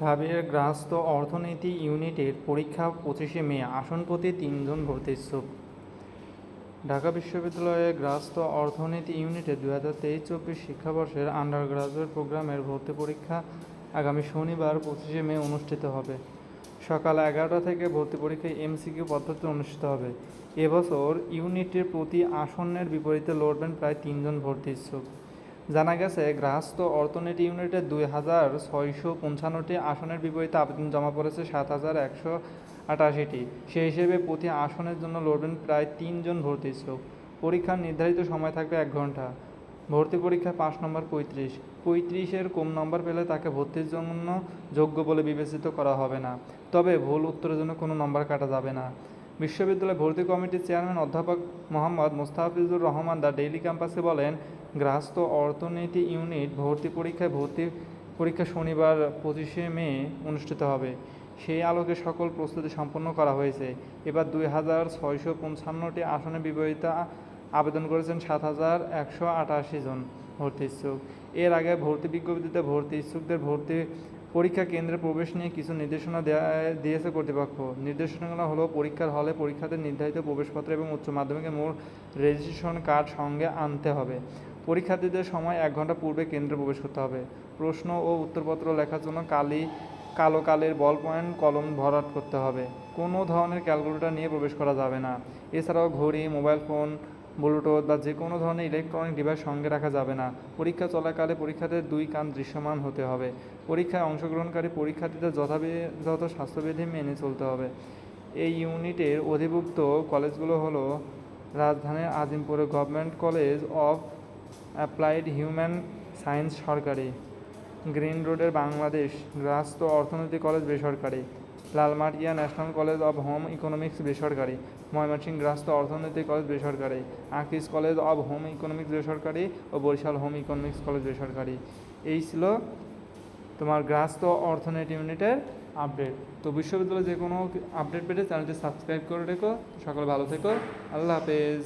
ঢাবির গ্রাস্ত অর্থনীতি ইউনিটের পরীক্ষা পঁচিশে মে, আসন প্রতি তিনজন ভর্তি ইচ্ছুক ঢাকা বিশ্ববিদ্যালয়ের গ্রাস্ত অর্থনীতি ইউনিটে দু হাজার তেইশ চব্বিশ শিক্ষাবর্ষের আন্ডার গ্রাজুয়েট প্রোগ্রামের ভর্তি পরীক্ষা আগামী শনিবার পঁচিশে মে অনুষ্ঠিত হবে। সকাল এগারোটা থেকে ভর্তি পরীক্ষায় এমসিকিউ পদ্ধতি অনুষ্ঠিত হবে। এবছর ইউনিটের প্রতি আসনের বিপরীতে লড়বেন প্রায় তিনজন ভর্তি ইচ্ছুক জানা গেছে গ্রাহস্থ অর্থনীতি ইউনিটে দুই হাজার ছয়শো পঞ্চান্নটি আসনের বিপরীতে আবেদন জমা পড়েছে সাত হাজার একশো আটাশিটি। সেই হিসেবে প্রতি আসনের জন্য লড়বেন প্রায় তিনজন ভর্তি ইচ্ছুক পরীক্ষার নির্ধারিত সময় থাকবে এক ঘণ্টা। ভর্তি পরীক্ষা পাঁচ নম্বর পঁয়ত্রিশ। পঁয়ত্রিশের কম নম্বর পেলে তাকে ভর্তির জন্য যোগ্য বলে বিবেচিত করা হবে না। তবে ভুল উত্তরের জন্য কোনো নম্বর কাটা যাবে না। বিশ্ববিদ্যালয় ভর্তি কমিটির চেয়ারম্যান অধ্যাপক মোহাম্মদ মোস্তাফিজুর রহমান দা ডেইলি ক্যাম্পাসে বলেন, গ্রাহস্থ অর্থনীতি ইউনিট ভর্তি পরীক্ষায় ভর্তি পরীক্ষা শনিবার পঁচিশে মে অনুষ্ঠিত হবে। সেই আলোকে সকল প্রস্তুতি সম্পন্ন করা হয়েছে। এবার দুই হাজার ছয়শো পঞ্চান্নটি আসনে বিপরীতে আবেদন করেছেন সাত হাজার একশো আটাশি জন ভর্তি ইচ্ছুক। এর আগে ভর্তি বিজ্ঞপ্তিতে ভর্তি ইচ্ছুকদের ভর্তি পরীক্ষা কেন্দ্রে প্রবেশ নিয়ে কিছু নির্দেশনা দেয়া, দিয়েছে কর্তৃপক্ষ। নির্দেশনাগুলো হলো, পরীক্ষার হলে পরীক্ষাতে নির্ধারিত প্রবেশপত্র এবং উচ্চ মাধ্যমিকের মূল রেজিস্ট্রেশন কার্ড সঙ্গে আনতে হবে। পরীক্ষার্থীদের সময় এক ঘণ্টা পূর্বে কেন্দ্রে প্রবেশ করতে হবে। প্রশ্ন ও উত্তরপত্র লেখার জন্য কালি, কালো কালের বল পয়েন্ট কলম ভরাট করতে হবে। কোনো ধরনের ক্যালকুলেটর নিয়ে প্রবেশ করা যাবে না। এছাড়াও ঘড়ি মোবাইল ফোন ব্লুটুথ বা যে কোনো ধরনের ইলেকট্রনিক ডিভাইস সঙ্গে রাখা যাবে না। পরীক্ষা চলাকালে পরীক্ষার্থীদের দুই কান দৃশ্যমান হতে হবে। পরীক্ষায় অংশগ্রহণকারী পরীক্ষার্থীদের যথাযথ স্বাস্থ্যবিধি মেনে চলতে হবে। এই ইউনিটের অধিভুক্ত কলেজগুলো হলো রাজধানীর আজিমপুরে government college of applied human science সরকারি, গ্রিন রোডের বাংলাদেশ রাস্ত অর্থনীতি কলেজ বেসরকারি। Lalmatia national college of home economics বেসরকারি, ময়মনসিংহ গ্রাস্ত অর্থনৈতিক কলেজ বেসরকারি, আকিস কলেজ অব হোম ইকোনমিক্স বেসরকারি ও বরিশাল হোম ইকোনমিক্স কলেজ বেসরকারি। এই ছিল তোমার গ্রাস্ত অর্থনীতি ইউনিটের আপডেট। তো বিশ্ববিদ্যালয়ে যে কোনো আপডেট পেতে চ্যানেলটি সাবস্ক্রাইব করে রেখো। সকলে ভালো থেকো। আল্লাহ হাফেজ।